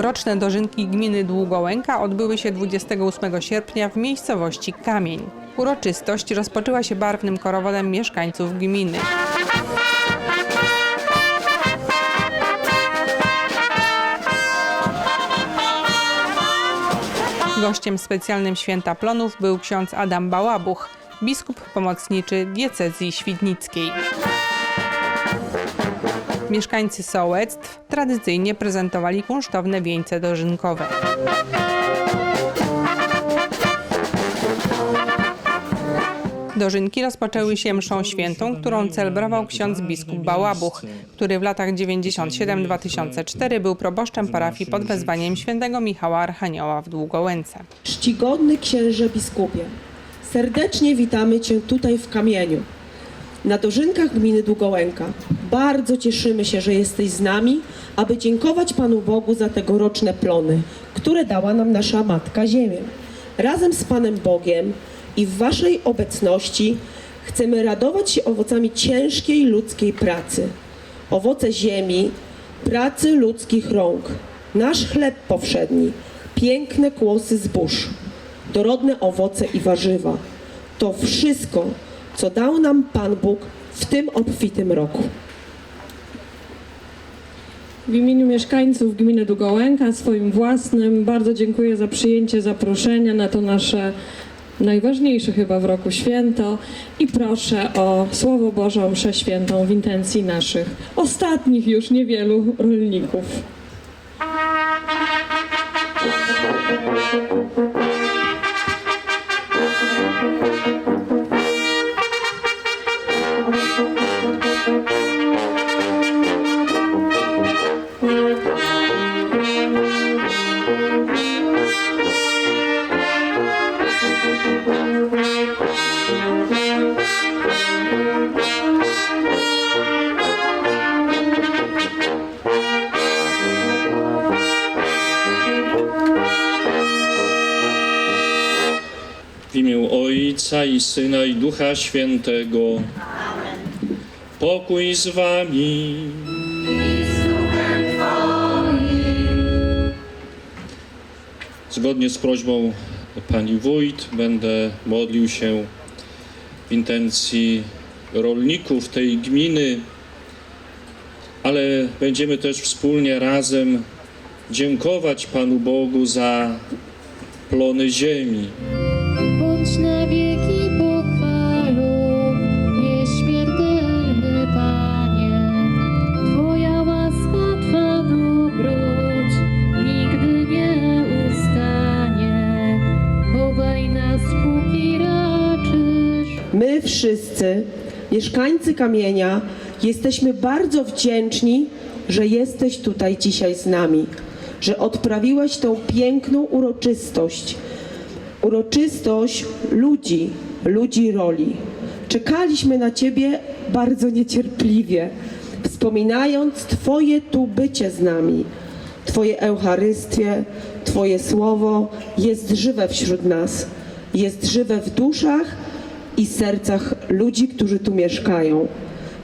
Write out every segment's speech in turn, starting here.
Tegoroczne dożynki gminy Długołęka odbyły się 28 sierpnia w miejscowości Kamień. Uroczystość rozpoczęła się barwnym korowodem mieszkańców gminy. Gościem specjalnym święta plonów był ksiądz Adam Bałabuch, biskup pomocniczy diecezji świdnickiej. Mieszkańcy sołectw tradycyjnie prezentowali kunsztowne wieńce dożynkowe. Dożynki rozpoczęły się mszą świętą, którą celebrował ksiądz biskup Bałabuch, który w latach 97-2004 był proboszczem parafii pod wezwaniem świętego Michała Archanioła w Długołęce. Czcigodny księże biskupie, serdecznie witamy Cię tutaj w kamieniu. Na dożynkach gminy Długołęka bardzo cieszymy się, że jesteś z nami, aby dziękować Panu Bogu za tegoroczne plony, które dała nam nasza Matka Ziemia. Razem z Panem Bogiem i w Waszej obecności chcemy radować się owocami ciężkiej ludzkiej pracy. Owoce ziemi, pracy ludzkich rąk, nasz chleb powszedni, piękne kłosy zbóż, dorodne owoce i warzywa. To wszystko, co dał nam Pan Bóg w tym obfitym roku. W imieniu mieszkańców gminy Długołęka, swoim własnym, bardzo dziękuję za przyjęcie zaproszenia na to nasze najważniejsze chyba w roku święto i proszę o Słowo Boże, o mszę świętą w intencji naszych ostatnich już niewielu rolników. Syna i Ducha Świętego. Pokój z wami. Zgodnie z prośbą pani wójt będę modlił się w intencji rolników tej gminy, ale będziemy też wspólnie razem dziękować Panu Bogu za plony ziemi. Wszyscy, mieszkańcy kamienia, jesteśmy bardzo wdzięczni, że jesteś tutaj dzisiaj z nami, że odprawiłeś tą piękną uroczystość. Uroczystość ludzi, ludzi roli. Czekaliśmy na Ciebie bardzo niecierpliwie, wspominając Twoje tu bycie z nami. Twoje Eucharystie, Twoje Słowo jest żywe wśród nas, jest żywe w duszach i sercach ludzi, którzy tu mieszkają.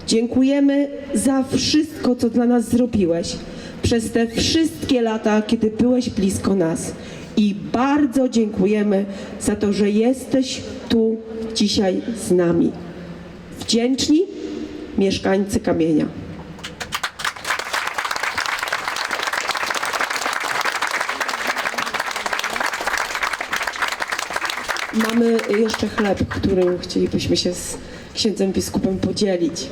Dziękujemy za wszystko, co dla nas zrobiłeś przez te wszystkie lata, kiedy byłeś blisko nas. I bardzo dziękujemy za to, że jesteś tu dzisiaj z nami. Wdzięczni mieszkańcy kamienia. Mamy jeszcze chleb, którym chcielibyśmy się z księdzem biskupem podzielić.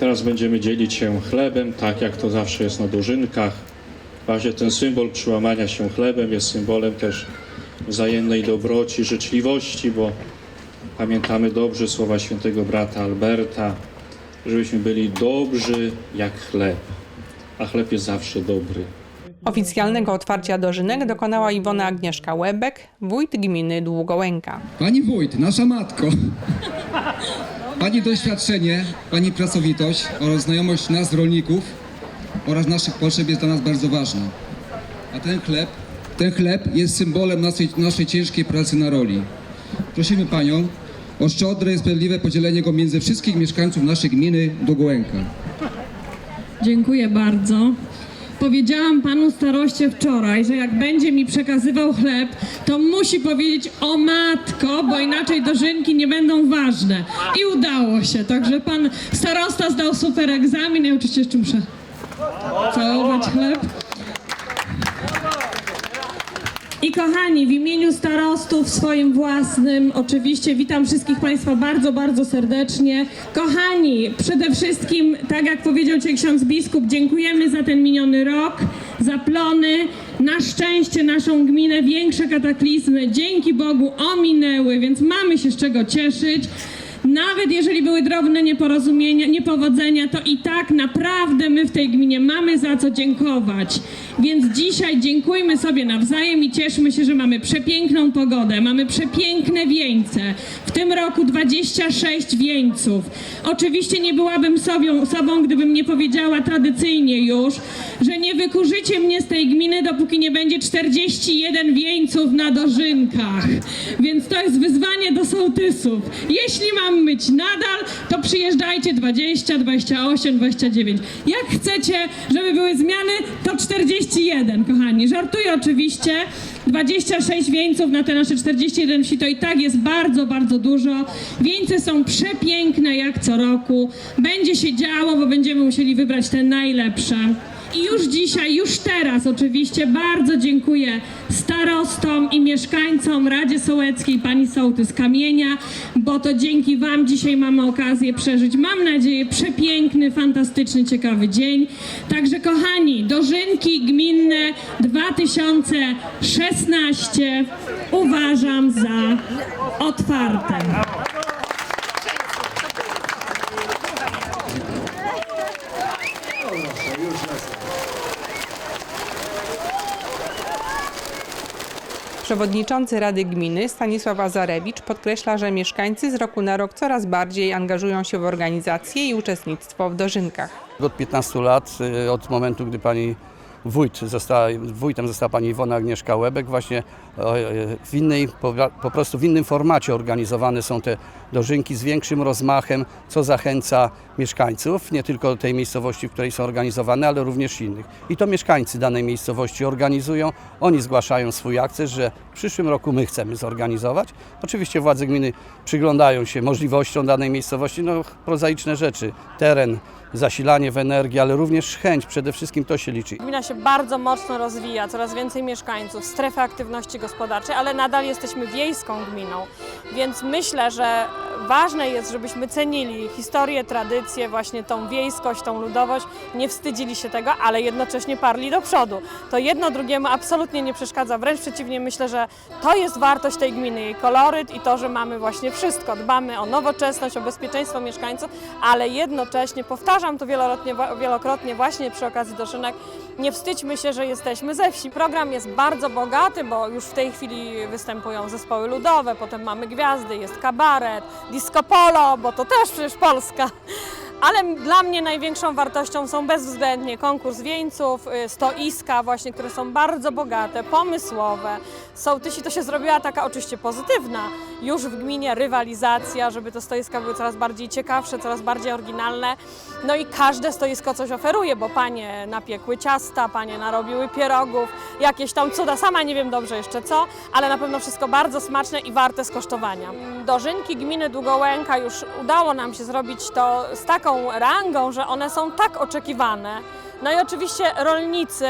Teraz będziemy dzielić się chlebem, tak jak to zawsze jest na dożynkach. Właśnie ten symbol przyłamania się chlebem jest symbolem też wzajemnej dobroci, życzliwości, bo pamiętamy dobrze słowa świętego brata Alberta, żebyśmy byli dobrzy jak chleb, a chleb jest zawsze dobry. Oficjalnego otwarcia dożynek dokonała Iwona Agnieszka Łebek, wójt gminy Długołęka. Pani wójt, nasza matko. Pani doświadczenie, Pani pracowitość oraz znajomość nas, rolników oraz naszych potrzeb jest dla nas bardzo ważna. A ten chleb, ten chleb jest symbolem naszej, naszej ciężkiej pracy na roli. Prosimy Panią, o szczodre i sprawiedliwe podzielenie go między wszystkich mieszkańców naszej gminy Dogołęka. Dziękuję bardzo. Powiedziałam panu staroście wczoraj, że jak będzie mi przekazywał chleb, to musi powiedzieć o matko, bo inaczej dożynki nie będą ważne. I udało się. Także pan starosta zdał super egzamin. Ja oczywiście jeszcze muszę całować chleb. I kochani, w imieniu starostów swoim własnym, oczywiście witam wszystkich Państwa bardzo, bardzo serdecznie. Kochani, przede wszystkim, tak jak powiedział Cię ksiądz biskup, dziękujemy za ten miniony rok, za plony. Na szczęście naszą gminę większe kataklizmy dzięki Bogu ominęły, więc mamy się z czego cieszyć. Nawet jeżeli były drobne nieporozumienia, niepowodzenia, to i tak naprawdę my w tej gminie mamy za co dziękować. Więc dzisiaj dziękujmy sobie nawzajem i cieszmy się, że mamy przepiękną pogodę, mamy przepiękne wieńce. W tym roku 26 wieńców. Oczywiście nie byłabym sobą, sobą, gdybym nie powiedziała tradycyjnie już, że nie wykurzycie mnie z tej gminy, dopóki nie będzie 41 wieńców na dożynkach. Więc to jest wyzwanie do sołtysów. Jeśli mam być nadal, to przyjeżdżajcie 20, 28, 29. Jak chcecie, żeby były zmiany, to 41, kochani. Żartuję oczywiście. 26 wieńców na te nasze 41 wsi to i tak jest bardzo, bardzo dużo. Wieńce są przepiękne jak co roku. Będzie się działo, bo będziemy musieli wybrać te najlepsze. I już dzisiaj, już teraz oczywiście bardzo dziękuję starostom i mieszkańcom Radzie Sołeckiej, pani sołtys Kamienia, bo to dzięki wam dzisiaj mamy okazję przeżyć, mam nadzieję, przepiękny, fantastyczny, ciekawy dzień. Także kochani, dożynki gminne 2016 uważam za otwarte. Przewodniczący Rady Gminy Stanisław Azarewicz podkreśla, że mieszkańcy z roku na rok coraz bardziej angażują się w organizację i uczestnictwo w dożynkach. Od 15 lat, y, od momentu, gdy pani wójt została, wójtem została pani Iwona Agnieszka Łebek, właśnie y, w innej, po prostu w innym formacie organizowane są te dożynki z większym rozmachem, co zachęca mieszkańców, nie tylko tej miejscowości, w której są organizowane, ale również innych. I to mieszkańcy danej miejscowości organizują, oni zgłaszają swój akces, że przyszłym roku my chcemy zorganizować. Oczywiście władze gminy przyglądają się możliwościom danej miejscowości, no prozaiczne rzeczy, teren, zasilanie w energię, ale również chęć, przede wszystkim to się liczy. Gmina się bardzo mocno rozwija, coraz więcej mieszkańców, strefy aktywności gospodarczej, ale nadal jesteśmy wiejską gminą. Więc myślę, że ważne jest, żebyśmy cenili historię, tradycję, właśnie tą wiejskość, tą ludowość, nie wstydzili się tego, ale jednocześnie parli do przodu. To jedno drugiemu absolutnie nie przeszkadza, wręcz przeciwnie, myślę, że to jest wartość tej gminy, jej koloryt i to, że mamy właśnie wszystko. Dbamy o nowoczesność, o bezpieczeństwo mieszkańców, ale jednocześnie, powtarzam to wielokrotnie, właśnie przy okazji doszynek, nie wstydźmy się, że jesteśmy ze wsi. Program jest bardzo bogaty, bo już w tej chwili występują zespoły ludowe, potem mamy gwiazdy, jest kabaret, disco polo, bo to też przecież Polska. Ale dla mnie największą wartością są bezwzględnie konkurs wieńców, y, stoiska właśnie, które są bardzo bogate, pomysłowe. Sołtysi to się zrobiła taka oczywiście pozytywna. Już w gminie rywalizacja, żeby te stoiska były coraz bardziej ciekawsze, coraz bardziej oryginalne. No i każde stoisko coś oferuje, bo panie napiekły ciasta, panie narobiły pierogów, jakieś tam cuda, sama nie wiem dobrze jeszcze co, ale na pewno wszystko bardzo smaczne i warte skosztowania. Dożynki gminy Długołęka już udało nam się zrobić to z taką rangą, że one są tak oczekiwane. No i oczywiście rolnicy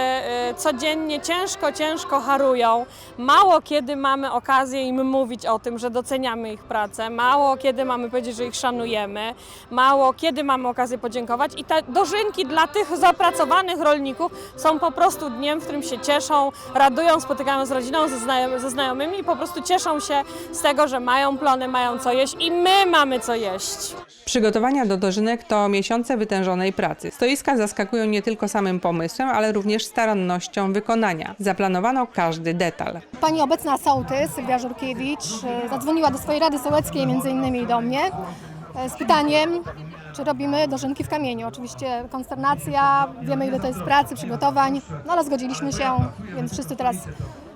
y, codziennie ciężko, ciężko harują. Mało kiedy mamy okazję im mówić o tym, że doceniamy ich pracę, mało kiedy mamy powiedzieć, że ich szanujemy, mało kiedy mamy okazję podziękować i te dożynki dla tych zapracowanych rolników są po prostu dniem, w którym się cieszą, radują, spotykają z rodziną, ze, znajom- ze znajomymi i po prostu cieszą się z tego, że mają plony, mają co jeść i my mamy co jeść. Przygotowania do dożynek to miesiące wytężonej pracy. Stoiska zaskakują nie tylko samym pomysłem, ale również starannością wykonania. Zaplanowano każdy detal. Pani obecna sołtys, Sylwia Żurkiewicz, e, zadzwoniła do swojej Rady Sołeckiej, między innymi do mnie, e, z pytaniem, czy robimy dożynki w kamieniu. Oczywiście konsternacja, wiemy ile to jest pracy, przygotowań, no ale zgodziliśmy się, więc wszyscy teraz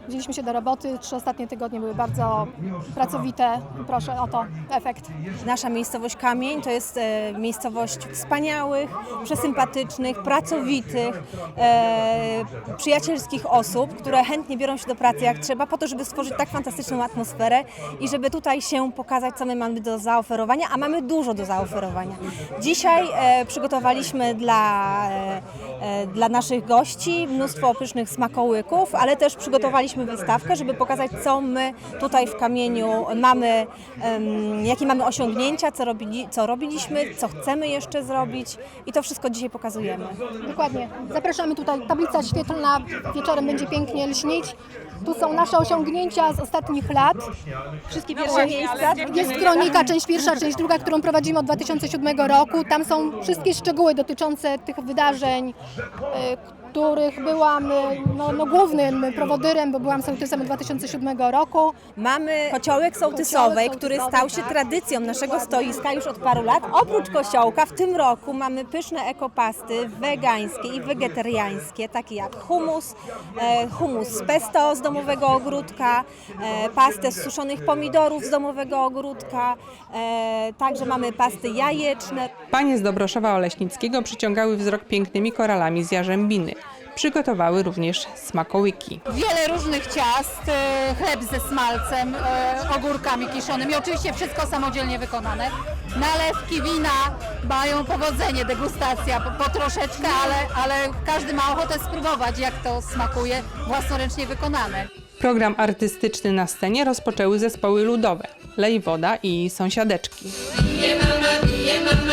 Wzięliśmy się do roboty. Trzy ostatnie tygodnie były bardzo pracowite. Proszę o to efekt. Nasza miejscowość Kamień to jest e, miejscowość wspaniałych, przesympatycznych, pracowitych, e, przyjacielskich osób, które chętnie biorą się do pracy jak trzeba po to, żeby stworzyć tak fantastyczną atmosferę i żeby tutaj się pokazać, co my mamy do zaoferowania, a mamy dużo do zaoferowania. Dzisiaj e, przygotowaliśmy dla, e, e, dla naszych gości mnóstwo pysznych smakołyków, ale też przygotowaliśmy wystawkę, żeby pokazać, co my tutaj w Kamieniu mamy, jakie mamy osiągnięcia, co, robili, co robiliśmy, co chcemy jeszcze zrobić i to wszystko dzisiaj pokazujemy. Dokładnie. Zapraszamy tutaj. Tablica świetlna wieczorem będzie pięknie lśnić. Tu są nasze osiągnięcia z ostatnich lat. Wszystkie pierwsze miejsca. Jest kronika, część pierwsza, część druga, którą prowadzimy od 2007 roku. Tam są wszystkie szczegóły dotyczące tych wydarzeń, y, których byłam y, no, no, głównym prowodyrem, bo byłam sołtysem od 2007 roku. Mamy kociołek sołtysowej, Kociołek który sołtysowy, stał się tak. tradycją naszego stoiska już od paru lat. Oprócz kościołka w tym roku mamy pyszne ekopasty wegańskie i wegetariańskie, takie jak humus, e, humus z pesto z domowego ogródka, e, pastę z suszonych pomidorów z domowego ogródka, e, także mamy pasty jajeczne. Panie z Dobroszowa Oleśnickiego przyciągały wzrok pięknymi koralami z jarzębiny. Przygotowały również smakołyki. Wiele różnych ciast, e, chleb ze smalcem, e, ogórkami kiszonymi, oczywiście wszystko samodzielnie wykonane. Nalewki wina mają powodzenie, degustacja po, po troszeczkę, ale, ale każdy ma ochotę spróbować, jak to smakuje własnoręcznie wykonane. Program artystyczny na scenie rozpoczęły zespoły ludowe Lej Woda i Sąsiadeczki. Sylwia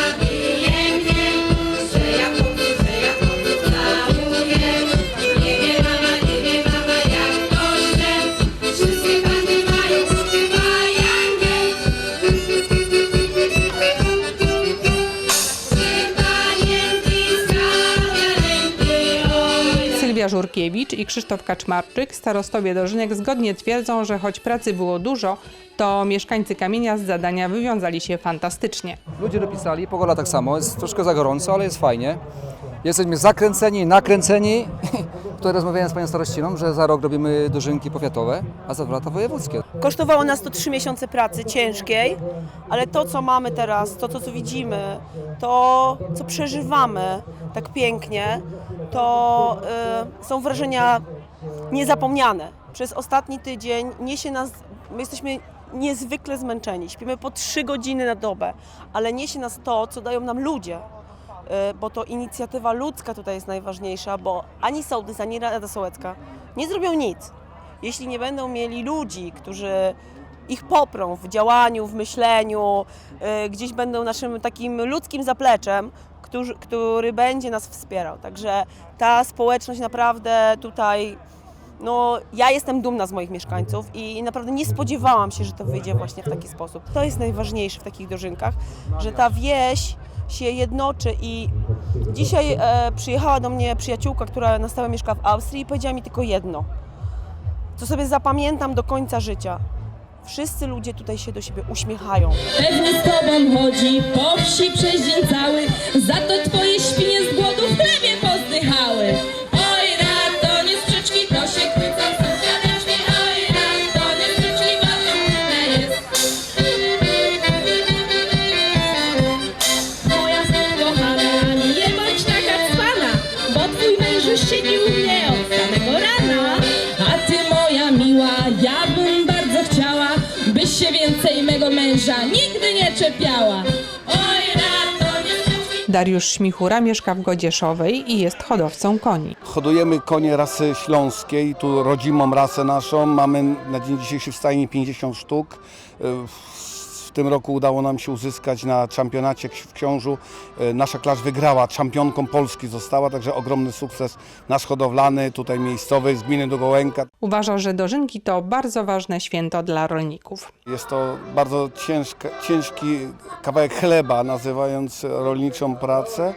Żurkiewicz i Krzysztof Kaczmarczyk, starostowie Dożynek, zgodnie twierdzą, że choć pracy było dużo, to mieszkańcy Kamienia z zadania wywiązali się fantastycznie. Ludzie dopisali, pogoda tak samo, jest troszkę za gorąco, ale jest fajnie. Jesteśmy zakręceni, nakręceni. Tutaj rozmawiałem z panią starościną, że za rok robimy dożynki powiatowe, a za dwa lata wojewódzkie. Kosztowało nas to trzy miesiące pracy ciężkiej, ale to, co mamy teraz, to, to co widzimy, to, co przeżywamy tak pięknie, to y, są wrażenia niezapomniane. Przez ostatni tydzień niesie nas, my jesteśmy niezwykle zmęczeni, śpimy po trzy godziny na dobę, ale niesie nas to, co dają nam ludzie. Y, Bo to inicjatywa ludzka tutaj jest najważniejsza, bo ani sołtys, ani Rada Sołecka nie zrobią nic, jeśli nie będą mieli ludzi, którzy ich poprą w działaniu, w myśleniu, y, gdzieś będą naszym takim ludzkim zapleczem, który, który będzie nas wspierał. Także ta społeczność naprawdę tutaj, no ja jestem dumna z moich mieszkańców i naprawdę nie spodziewałam się, że to wyjdzie właśnie w taki sposób. To jest najważniejsze w takich dożynkach, że ta wieś się jednoczy i dzisiaj e, przyjechała do mnie przyjaciółka, która na stałe mieszka w Austrii i powiedziała mi tylko jedno co sobie zapamiętam do końca życia. Wszyscy ludzie tutaj się do siebie uśmiechają. Pewnie z tobą chodzi po wsi przez dzień cały, za to twoje świnie z głodu w chlebie pozdychały. Więcej mego męża nigdy nie czepiała. Oj, rato, nie sprzeczki, Dariusz Śmichura mieszka w Godzieszowej i jest hodowcą koni. Hodujemy konie rasy śląskiej, tu rodzimą rasę naszą. Mamy na dzień dzisiejszy w stajni 50 sztuk. W tym roku udało nam się uzyskać na czempionacie w Książu. Nasza klasz wygrała, czempionką Polski została, także ogromny sukces nasz hodowlany, tutaj miejscowy z gminy Dogołęka. Uważa, że dożynki to bardzo ważne święto dla rolników. Jest to bardzo ciężka, ciężki kawałek chleba, nazywając rolniczą pracę.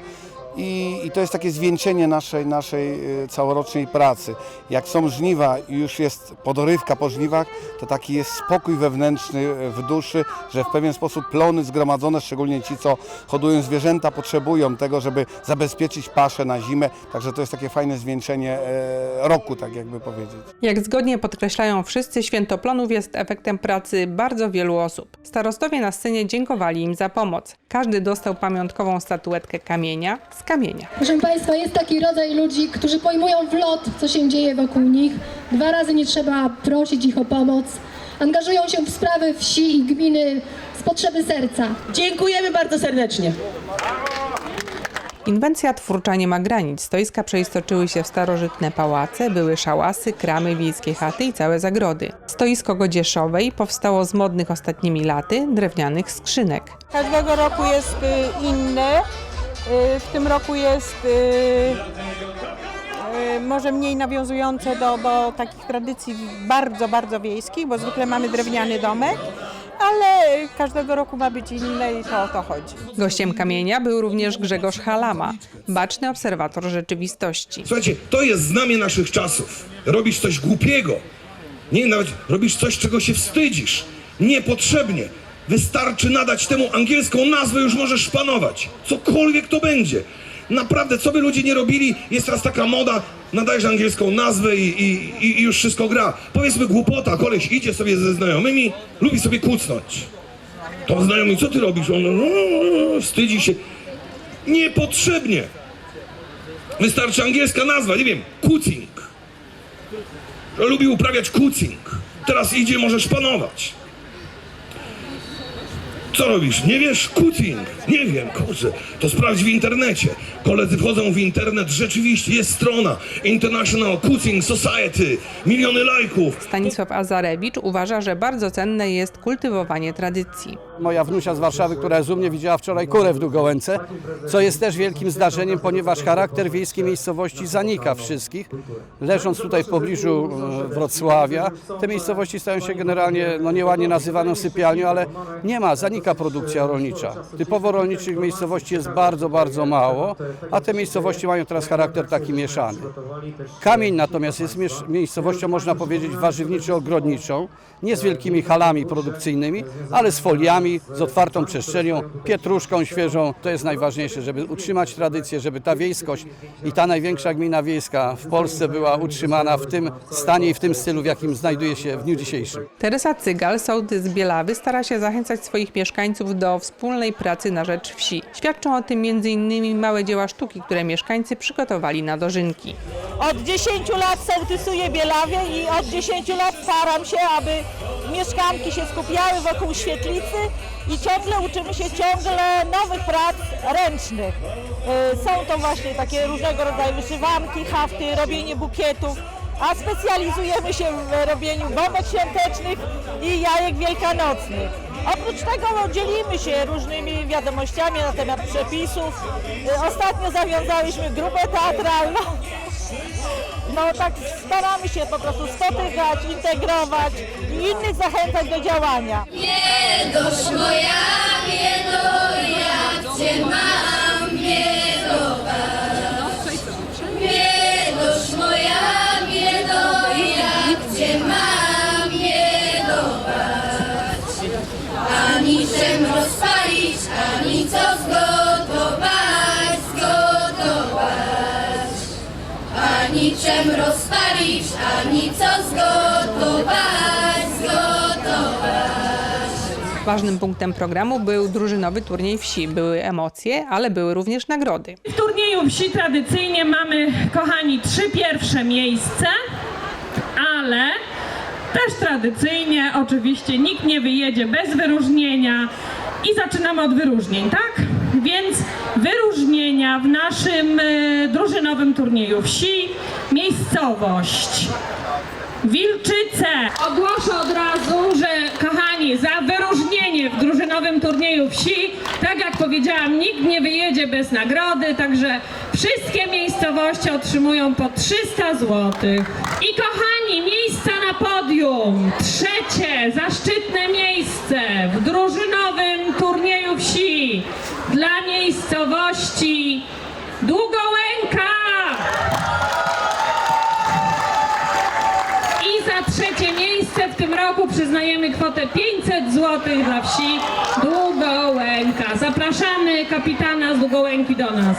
I, i to jest takie zwieńczenie naszej, naszej y, całorocznej pracy. Jak są żniwa i już jest podorywka po żniwach, to taki jest spokój wewnętrzny y, w duszy, że w pewien sposób plony zgromadzone, szczególnie ci, co hodują zwierzęta, potrzebują tego, żeby zabezpieczyć paszę na zimę. Także to jest takie fajne zwieńczenie e, roku, tak jakby powiedzieć. Jak zgodnie podkreślają wszyscy, święto plonów jest efektem pracy bardzo wielu osób. Starostowie na scenie dziękowali im za pomoc. Każdy dostał pamiątkową statuetkę kamienia kamienia. Proszę Państwa, jest taki rodzaj ludzi, którzy pojmują w lot, co się dzieje wokół nich. Dwa razy nie trzeba prosić ich o pomoc. Angażują się w sprawy wsi i gminy z potrzeby serca. Dziękujemy bardzo serdecznie. Inwencja twórcza nie ma granic. Stoiska przeistoczyły się w starożytne pałace, były szałasy, kramy, wiejskie chaty i całe zagrody. Stoisko Godzieszowej powstało z modnych ostatnimi laty drewnianych skrzynek. Każdego roku jest y, inny. Y, W tym roku jest y, y, może mniej nawiązujące do, do takich tradycji bardzo, bardzo wiejskich, bo zwykle mamy drewniany domek, ale każdego roku ma być inny i to o to chodzi. Gościem kamienia był również Grzegorz Halama, baczny obserwator rzeczywistości. Słuchajcie, to jest znamie naszych czasów. Robisz coś głupiego. Nie, nawet robisz coś, czego się wstydzisz. Niepotrzebnie. Wystarczy nadać temu angielską nazwę, już możesz panować. Cokolwiek to będzie. Naprawdę, co by ludzie nie robili, jest teraz taka moda, nadajesz angielską nazwę i, i, i już wszystko gra. Powiedzmy głupota, koleś idzie sobie ze znajomymi, lubi sobie kucnąć. To znajomy, co ty robisz? On no, wstydzi się. Niepotrzebnie. Wystarczy angielska nazwa, nie wiem, kucing. Lubi uprawiać kucing. Teraz idzie, możesz panować. Co robisz? Nie wiesz? Kucing. Nie wiem, kurczę. To sprawdź w internecie. Koledzy wchodzą w internet, rzeczywiście jest strona International Kucing Society. Miliony lajków. Stanisław Azarewicz uważa, że bardzo cenne jest kultywowanie tradycji. Moja wnusia z Warszawy, która jest u mnie, widziała wczoraj kurę w Długołęce, co jest też wielkim zdarzeniem, ponieważ charakter wiejskiej miejscowości zanika wszystkich. Leżąc tutaj w pobliżu e, Wrocławia, te miejscowości stają się generalnie, no nieładnie nazywaną sypialnią, ale nie ma, zanika produkcja rolnicza. Typowo rolniczych miejscowości jest bardzo, bardzo mało, a te miejscowości mają teraz charakter taki mieszany. Kamień natomiast jest miejscowością, można powiedzieć, warzywniczo-ogrodniczą, nie z wielkimi halami produkcyjnymi, ale z foliami, z otwartą przestrzenią, pietruszką świeżą. To jest najważniejsze, żeby utrzymać tradycję, żeby ta wiejskość i ta największa gmina wiejska w Polsce była utrzymana w tym stanie i w tym stylu, w jakim znajduje się w dniu dzisiejszym. Teresa Cygal, sołtys Bielawy, stara się zachęcać swoich mieszkańców do wspólnej pracy na rzecz wsi. Świadczą o tym m.in. małe dzieła sztuki, które mieszkańcy przygotowali na dożynki. Od 10 lat sołtysuję Bielawię i od 10 lat staram się, aby mieszkanki się skupiały wokół świetlicy i ciągle uczymy się ciągle nowych prac ręcznych. Y, Są to właśnie takie różnego rodzaju wyszywanki, hafty, robienie bukietów, a specjalizujemy się w robieniu bombek świątecznych i jajek wielkanocnych. Oprócz tego dzielimy się różnymi wiadomościami na temat przepisów. Y, Ostatnio zawiązałyśmy grupę teatralną. No tak staramy się po prostu spotykać, integrować i innych zachęcać do działania. Biedość moja, biedo, jak cię mam, biedować. Biedość moja, biedo, jak cię mam, biedować. Ani czym rozpalić, ani co zgotować, Czym rozpalić, ani co zgotować, zgotować. Ważnym punktem programu był drużynowy turniej wsi. Były emocje, ale były również nagrody. W turnieju wsi tradycyjnie mamy, kochani, trzy pierwsze miejsce, ale też tradycyjnie oczywiście nikt nie wyjedzie bez wyróżnienia i zaczynamy od wyróżnień, tak? Więc wyróżnienia w naszym e, drużynowym turnieju wsi, miejscowość. Wilczyce. Ogłoszę od razu, że kochani, za wyróżnienie w drużynowym turnieju wsi, tak jak powiedziałam, nikt nie wyjedzie bez nagrody, także wszystkie miejscowości otrzymują po 300 zł. I kochani, miejsca na podium. Trzecie, zaszczytne miejsce w drużynowym dla miejscowości Długołęka! I za trzecie miejsce w tym roku przyznajemy kwotę 500 zł dla wsi Długołęka. Zapraszamy kapitana z Długołęki do nas.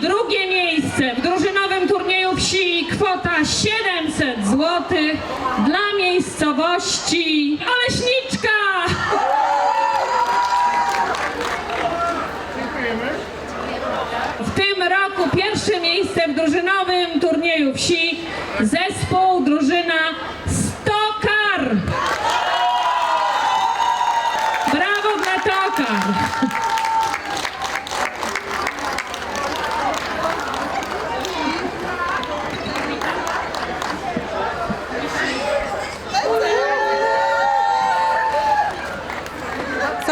Drugie miejsce w drużynowym turnieju wsi kwota 700 zł dla miejscowości Oleśniczka. W tym roku pierwsze miejsce w drużynowym turnieju wsi zespół drużyna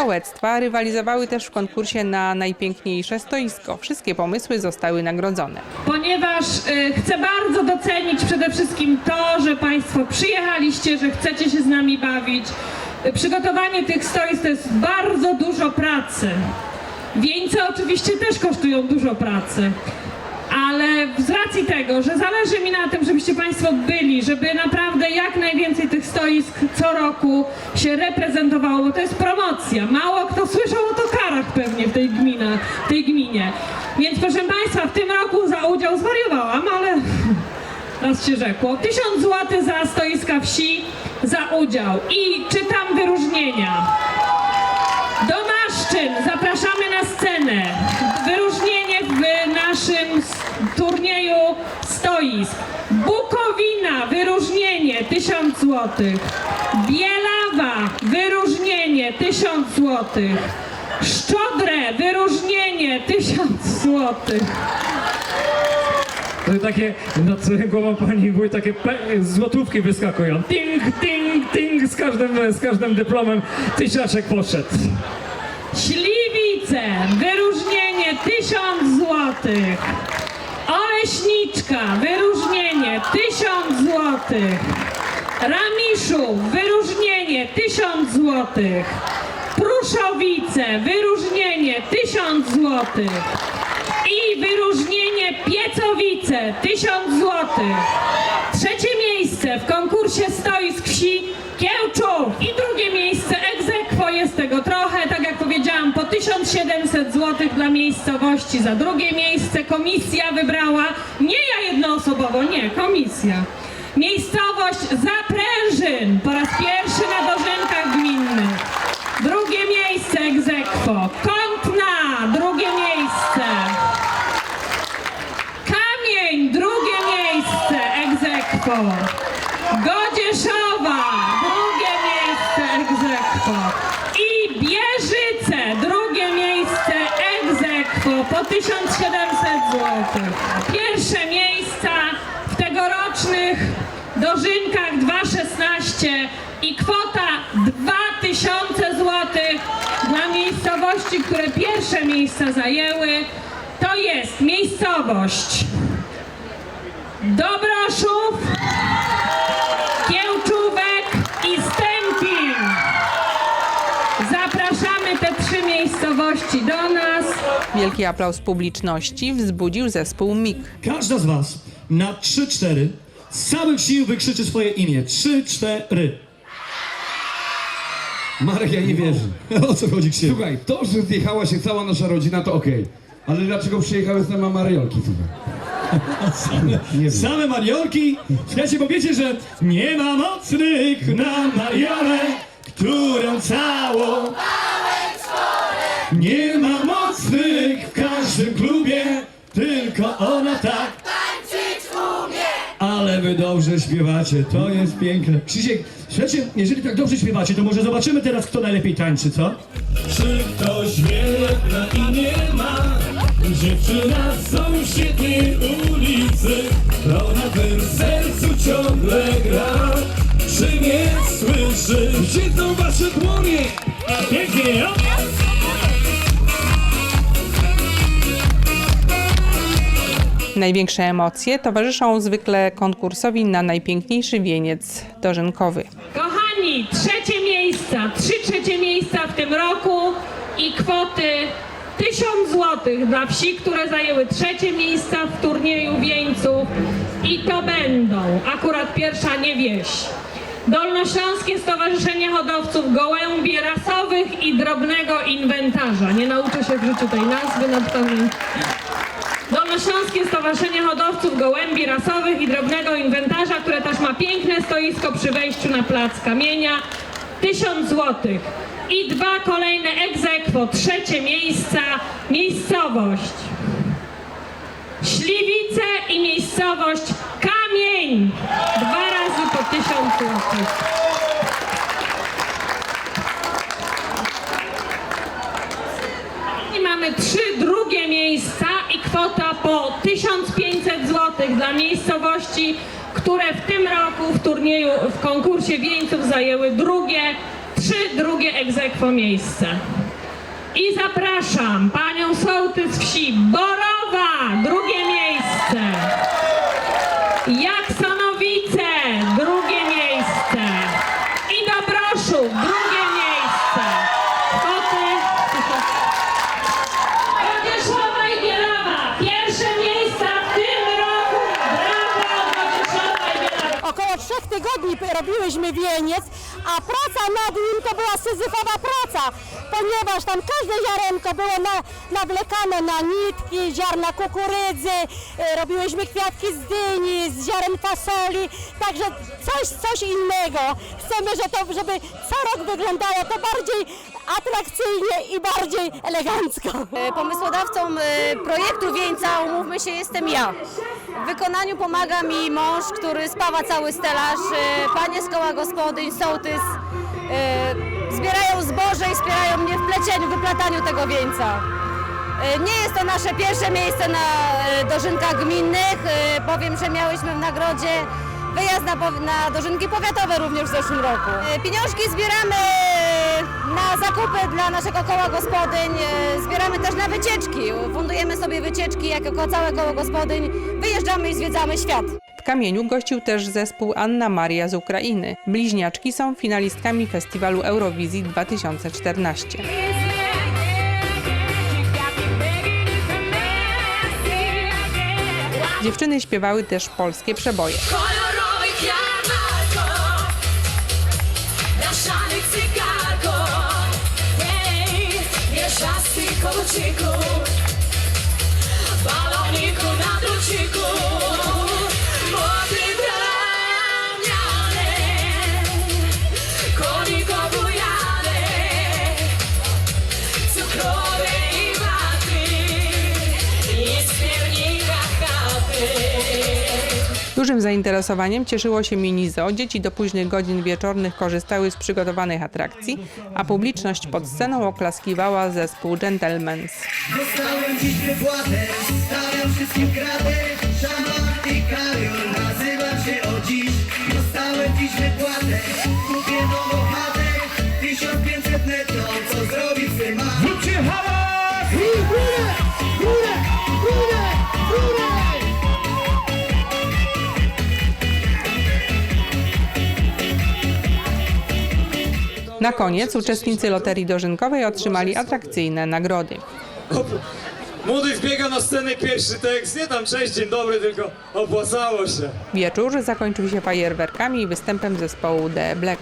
Sołectwa rywalizowały też w konkursie na najpiękniejsze stoisko. Wszystkie pomysły zostały nagrodzone. ponieważ y, chcę bardzo docenić przede wszystkim to, że Państwo przyjechaliście, że chcecie się z nami bawić. Y, Przygotowanie tych stoisk to jest bardzo dużo pracy. Wieńce oczywiście też kosztują dużo pracy. Ale z racji tego, że zależy mi na tym, żebyście Państwo byli, żeby naprawdę jak najwięcej tych stoisk co roku się reprezentowało, bo to jest promocja. Mało kto słyszał o tokarach pewnie w tej, w tej gminie. Więc proszę Państwa, w tym roku za udział zwariowałam, ale raz się rzekło. 1000 zł za stoiska wsi za udział. I czytam wyróżnienia. Do Maszczyn zapraszamy na scenę. Wyróżnienie w naszym turnieju stoisk. Bukowina, wyróżnienie 1000 zł. Bielawa, wyróżnienie 1000 zł. Szczodre, wyróżnienie 1000 zł. To takie nad głową pani były takie złotówki wyskakują. Ting, ting, ting, z każdym, z każdym dyplomem tysiaczek poszedł. Śliwice, wyróżnienie 1000 zł. Oleśniczka, wyróżnienie 1000 zł. Ramiszu, wyróżnienie 1000 zł. Pruszowice, wyróżnienie 1000 zł. I wyróżnienie Piecowice 1000 zł. Trzecie miejsce w konkursie stoisk wsi Kiełczów i drugie miejsce aequo jest tego trochę, tak jak powiedziałam, po 1700 zł dla miejscowości. Za drugie miejsce komisja wybrała, nie ja jednoosobowo, nie, komisja. Miejscowość Zaprężyn po raz pierwszy na dożynkach gminnych. Drugie miejsce ex 2,16 i kwota 2000 zł dla miejscowości, które pierwsze miejsca zajęły. To jest miejscowość Dobroszów, Kiełczówek i Stępin. Zapraszamy te trzy miejscowości do nas. Wielki aplauz publiczności wzbudził zespół MIG. Każda z was na 3-4 z całych sił wykrzyczy swoje imię. 3-4. Marek, ja nie wierzę. O co chodzi Krzysiek? Słuchaj, to, że zjechała się cała nasza rodzina, to okej. Ale dlaczego przyjechały z nami Mariolki tutaj? Nie wiem. Same Mariolki. Słuchajcie, bo wiecie, że nie ma mocnych na Mariolę, którą całą Nie ma mocnych w każdym klubie, tylko ona tak wy dobrze śpiewacie, to jest piękne. Krzysiek, słuchajcie, jeżeli tak dobrze śpiewacie, to może zobaczymy teraz, kto najlepiej tańczy, co? Czy ktoś wie, na imię ma? Dziewczyna z sąsiedniej ulicy, ona tym sercu ciągle gra. Czy mnie słyszy? Gdzie są wasze dłonie? Pięknie, jo? Największe emocje towarzyszą zwykle konkursowi na najpiękniejszy wieniec dożynkowy. Kochani, trzecie miejsca, trzy trzecie miejsca w tym roku i kwoty 1000 zł dla wsi, które zajęły trzecie miejsca w turnieju wieńców i to będą akurat pierwsza nie wieś. Dolnośląskie Stowarzyszenie Hodowców Gołębi Rasowych i Drobnego Inwentarza. Nie nauczę się w życiu tej nazwy nad pewnym. Dolnośląskie Stowarzyszenie Hodowców Gołębi Rasowych i Drobnego Inwentarza, które też ma piękne stoisko przy wejściu na plac Kamienia. 1000 złotych. I dwa kolejne egzekwo, trzecie miejsca, miejscowość. Śliwice i miejscowość Kamień. Dwa razy po 1000 złotych. I mamy trzy drugie miejsca i kwota po 1500 zł dla miejscowości, które w tym roku w turnieju, w konkursie wieńców zajęły drugie, trzy drugie egzekwo miejsce. I zapraszam panią sołtys wsi Borowa, drugie miejsce. Jaksonowice, robiłyśmy wieniec, a praca nad nim to była syzyfowa praca, ponieważ tam każde ziarenko było na, nawlekane na nitki, ziarna kukurydzy, e, robiłyśmy kwiatki z dyni, z ziaren fasoli, także coś, coś innego. Chcemy, że to, żeby co rok wyglądało to bardziej atrakcyjnie i bardziej elegancko. E, Pomysłodawcą e, projektu wieńca, umówmy się, jestem ja. W wykonaniu pomaga mi mąż, który spawa cały stelaż, panie z koła gospodyń, sołtys. Zbierają zboże i wspierają mnie w plecieniu, wyplataniu tego wieńca. E, Nie jest to nasze pierwsze miejsce na e, dożynkach gminnych. E, Powiem, że miałyśmy w nagrodzie wyjazd na, na dożynki powiatowe również w zeszłym roku. Pieniążki zbieramy na zakupy dla naszego koła gospodyń. Zbieramy też na wycieczki. Fundujemy sobie wycieczki jako całe koło gospodyń. Wyjeżdżamy i zwiedzamy świat. Kamieniu gościł też zespół Anna Maria z Ukrainy. Bliźniaczki są finalistkami festiwalu Eurowizji 2014. Dziewczyny śpiewały też polskie przeboje. Zainteresowaniem cieszyło się mini-zoo. Dzieci do późnych godzin wieczornych korzystały z przygotowanych atrakcji, a publiczność pod sceną oklaskiwała zespół Gentlemen's. Dostałem dziś wypłatę, stawiam wszystkim kratę Szaman i Kariol, nazywam się o dziś Dostałem dziś wypłatę, kupię nową chatę 1500 netto, co zrobić ty ma? Zróbcie hałas! Górę! Górę! Górę! Górę! Na koniec uczestnicy loterii dożynkowej otrzymali atrakcyjne nagrody. Młody wbiega na scenę pierwszy tekst, nie tam cześć, dzień dobry, tylko opłacało się. Wieczór zakończył się fajerwerkami i występem zespołu The Black.